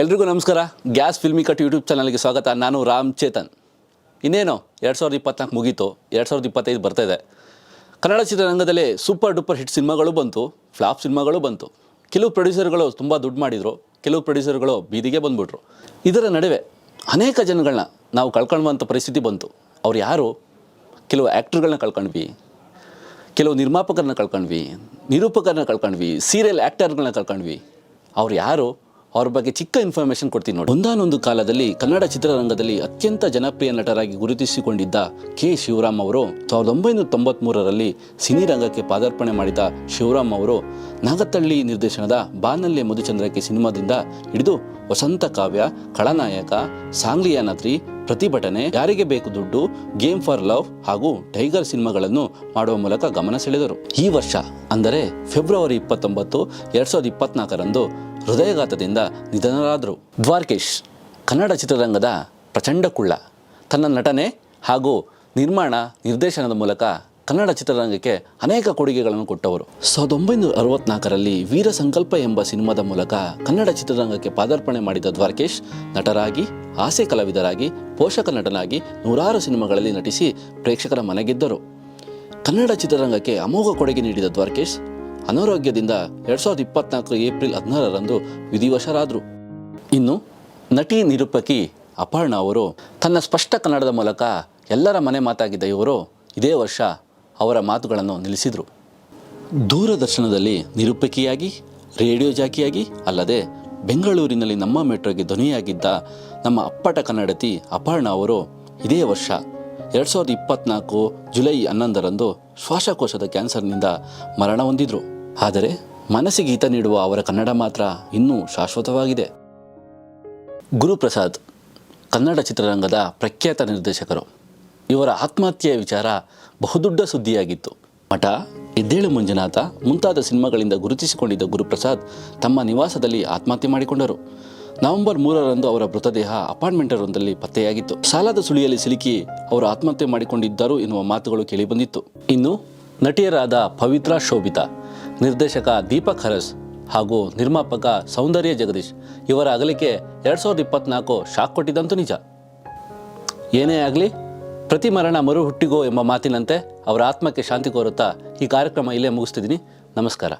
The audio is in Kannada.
ಎಲ್ರಿಗೂ ನಮಸ್ಕಾರ. ಗ್ಯಾಸ್ ಫಿಲ್ಮಿ ಕಟ್ ಯೂಟ್ಯೂಬ್ ಚಾನಲ್ಗೆ ಸ್ವಾಗತ. ನಾನು ರಾಮ್ ಚೇತನ್. ಇನ್ನೇನು? ಎರಡು ಸಾವಿರದ ಇಪ್ಪತ್ನಾಲ್ಕು ಮುಗೀತು. ಎರಡು ಸಾವಿರದ ಇಪ್ಪತ್ತೈದು ಬರ್ತಾಯಿದೆ ಕನ್ನಡ ಚಿತ್ರರಂಗದಲ್ಲಿ ಸೂಪರ್ ಡೂಪರ್ ಹಿಟ್ ಸಿನಿಮಾಗಳು ಬಂತು. ಫ್ಲಾಪ್ ಸಿನಿಮಾಗಳು ಬಂತು. ಕೆಲವು ಪ್ರೊಡ್ಯೂಸರ್ಗಳು ತುಂಬ ದುಡ್ಡು ಮಾಡಿದರು. ಕೆಲವು ಪ್ರೊಡ್ಯೂಸರ್ಗಳು ಬೀದಿಗೆ ಬಂದ್ಬಿಟ್ರು. ಇದರ ನಡುವೆ ಅನೇಕ ಜನಗಳನ್ನ ನಾವು ಕಳ್ಕೊಳ್ಳುವಂಥ ಪರಿಸ್ಥಿತಿ ಬಂತು. ಅವ್ರು ಯಾರು? ಕೆಲವು ಆ್ಯಕ್ಟ್ರ್ಗಳನ್ನ ಕಳ್ಕೊಂಡ್ವಿ. ಕೆಲವು ನಿರ್ಮಾಪಕರನ್ನ ಕಳ್ಕೊಂಡ್ವಿ. ನಿರೂಪಕರನ್ನ ಕಳ್ಕೊಂಡ್ವಿ. ಸೀರಿಯಲ್ ಆ್ಯಕ್ಟರ್ಗಳನ್ನ ಕಳ್ಕೊಂಡ್ವಿ. ಅವ್ರು ಯಾರು? ಅವ್ರ ಬಗ್ಗೆ ಚಿಕ್ಕ ಇನ್ಫಾರ್ಮೇಶನ್ ಕೊಡ್ತೀನಿ ನೋಡಿ. ಒಂದಾನೊಂದು ಕಾಲದಲ್ಲಿ ಕನ್ನಡ ಚಿತ್ರರಂಗದಲ್ಲಿ ಅತ್ಯಂತ ಜನಪ್ರಿಯ ನಟರಾಗಿ ಗುರುತಿಸಿಕೊಂಡಿದ್ದ ಕೆ. ಶಿವರಾಮ್ ಅವರು ಸಾವಿರದ ಒಂಬೈನೂರ ತೊಂಬತ್ತ್ ಮೂರರಲ್ಲಿ ರಂಗಕ್ಕೆ ಪಾದಾರ್ಪಣೆ ಮಾಡಿದ ಶಿವರಾಮ್ ಅವರು ನಾಗತಳ್ಳಿ ನಿರ್ದೇಶನದ ಬಾನಲ್ಲೆ ಮಧುಚಂದ್ರಕ್ಕೆ ಸಿನಿಮಾದಿಂದ ಹಿಡಿದು ವಸಂತ ಕಾವ್ಯ, ಖಳನಾಯಕ, ಸಾಂಗ್ಲಿಯ ನತ್ರಿ, ಪ್ರತಿಭಟನೆ, ಯಾರಿಗೆ ಬೇಕು ದುಡ್ಡು, ಗೇಮ್ ಫಾರ್ ಲವ್ ಹಾಗೂ ಟೈಗರ್ ಸಿನಿಮಾಗಳನ್ನು ಮಾಡುವ ಮೂಲಕ ಗಮನ ಸೆಳೆದರು. ಈ ವರ್ಷ ಅಂದರೆ ಫೆಬ್ರವರಿ ಇಪ್ಪತ್ತೊಂಬತ್ತು, ಎರಡ್ ಸಾವಿರದ ಇಪ್ಪತ್ನಾಲ್ಕರಂದು ಹೃದಯಘಾತದಿಂದ ನಿಧನರಾದರು. ದ್ವಾರಕೇಶ್, ಕನ್ನಡ ಚಿತ್ರರಂಗದ ಪ್ರಚಂಡ ಕುಳ್ಳ. ತನ್ನ ನಟನೆ ಹಾಗೂ ನಿರ್ಮಾಣ, ನಿರ್ದೇಶನದ ಮೂಲಕ ಕನ್ನಡ ಚಿತ್ರರಂಗಕ್ಕೆ ಅನೇಕ ಕೊಡುಗೆಗಳನ್ನು ಕೊಟ್ಟವರು. ಸಾವಿರದ ಒಂಬೈನೂರ ಅರವತ್ನಾಲ್ಕರಲ್ಲಿ ವೀರ ಸಂಕಲ್ಪ ಎಂಬ ಸಿನಿಮಾದ ಮೂಲಕ ಕನ್ನಡ ಚಿತ್ರರಂಗಕ್ಕೆ ಪಾದಾರ್ಪಣೆ ಮಾಡಿದ ದ್ವಾರಕೇಶ್, ನಟರಾಗಿ, ಆಸೆ ಕಲಾವಿದರಾಗಿ, ಪೋಷಕ ನಟನಾಗಿ ನೂರಾರು ಸಿನಿಮಾಗಳಲ್ಲಿ ನಟಿಸಿ ಪ್ರೇಕ್ಷಕರ ಮನೆಗೆದ್ದರು. ಕನ್ನಡ ಚಿತ್ರರಂಗಕ್ಕೆ ಅಮೋಘ ಕೊಡುಗೆ ನೀಡಿದ ದ್ವಾರಕೇಶ್ ಅನಾರೋಗ್ಯದಿಂದ ಎರಡು ಸಾವಿರದ ಇಪ್ಪತ್ನಾಲ್ಕು ಏಪ್ರಿಲ್ ಹದಿನಾರರಂದು ವಿಧಿವಶರಾದರು. ಇನ್ನು ನಟಿ ನಿರೂಪಕಿ ಅಪರ್ಣ ಅವರು ತನ್ನ ಸ್ಪಷ್ಟ ಕನ್ನಡದ ಮೂಲಕ ಎಲ್ಲರ ಮನೆ ಮಾತಾಗಿದ್ದ ಇವರು ಇದೇ ವರ್ಷ ಅವರ ಮಾತುಗಳನ್ನು ನಿಲ್ಲಿಸಿದರು. ದೂರದರ್ಶನದಲ್ಲಿ ನಿರೂಪಕಿಯಾಗಿ, ರೇಡಿಯೋ ಜಾಕಿಯಾಗಿ ಅಲ್ಲದೆ ಬೆಂಗಳೂರಿನಲ್ಲಿ ನಮ್ಮ ಮೆಟ್ರೋಗೆ ಧ್ವನಿಯಾಗಿದ್ದ ನಮ್ಮ ಅಪ್ಪಟ ಕನ್ನಡತಿ ಅಪರ್ಣ ಅವರು ಇದೇ ವರ್ಷ ಎರಡು ಸಾವಿರದ ಇಪ್ಪತ್ನಾಲ್ಕು ಜುಲೈ ಹನ್ನೊಂದರಂದು ಶ್ವಾಸಕೋಶದ ಕ್ಯಾನ್ಸರ್ನಿಂದ ಮರಣ ಹೊಂದಿದ್ರು. ಆದರೆ ಮನಸ್ಸಿಗೆ ಹಿತ ನೀಡುವ ಅವರ ಕನ್ನಡ ಮಾತ್ರ ಇನ್ನೂ ಶಾಶ್ವತವಾಗಿದೆ. ಗುರುಪ್ರಸಾದ್, ಕನ್ನಡ ಚಿತ್ರರಂಗದ ಪ್ರಖ್ಯಾತ ನಿರ್ದೇಶಕರು. ಇವರ ಆತ್ಮಹತ್ಯೆಯ ವಿಚಾರ ಬಹುದೊಡ್ಡ ಸುದ್ದಿಯಾಗಿತ್ತು. ಮಠ ಎದ್ದೇಳು ಮಂಜುನಾಥ ಮುಂತಾದ ಸಿನಿಮಾಗಳಿಂದ ಗುರುತಿಸಿಕೊಂಡಿದ್ದ ಗುರುಪ್ರಸಾದ್ ತಮ್ಮ ನಿವಾಸದಲ್ಲಿ ಆತ್ಮಹತ್ಯೆ ಮಾಡಿಕೊಂಡರು. ನವೆಂಬರ್ ಮೂರರಂದು ಅವರ ಮೃತದೇಹ ಅಪಾರ್ಟ್ಮೆಂಟರೊಂದರಲ್ಲಿ ಪತ್ತೆಯಾಗಿತ್ತು. ಸಾಲದ ಸುಳಿಯಲ್ಲಿ ಸಿಲುಕಿ ಅವರು ಆತ್ಮಹತ್ಯೆ ಮಾಡಿಕೊಂಡಿದ್ದರು ಎನ್ನುವ ಮಾತುಗಳು ಕೇಳಿಬಂದಿತ್ತು. ಇನ್ನು ನಟಿಯರಾದ ಪವಿತ್ರಾ ಶೋಭಿತಾ, ನಿರ್ದೇಶಕ ದೀಪಕ್ ಹರಸ್ ಹಾಗೂ ನಿರ್ಮಾಪಕ ಸೌಂದರ್ಯ ಜಗದೀಶ್ ಇವರ ಅಗಲಿಕೆ ಎರಡು ಸಾವಿರದ ಇಪ್ಪತ್ನಾಲ್ಕು ಶಾಕ್ ಕೊಟ್ಟಿದ್ದಂತೂ ನಿಜ. ಏನೇ ಆಗಲಿ, ಪ್ರತಿ ಮರಣ ಮರು ಹುಟ್ಟಿಗೋ ಎಂಬ ಮಾತಿನಂತೆ ಅವರ ಆತ್ಮಕ್ಕೆ ಶಾಂತಿ ಕೋರುತ್ತಾ ಈ ಕಾರ್ಯಕ್ರಮ ಇಲ್ಲೇ ಮುಗಿಸ್ತಿದ್ದೀನಿ. ನಮಸ್ಕಾರ.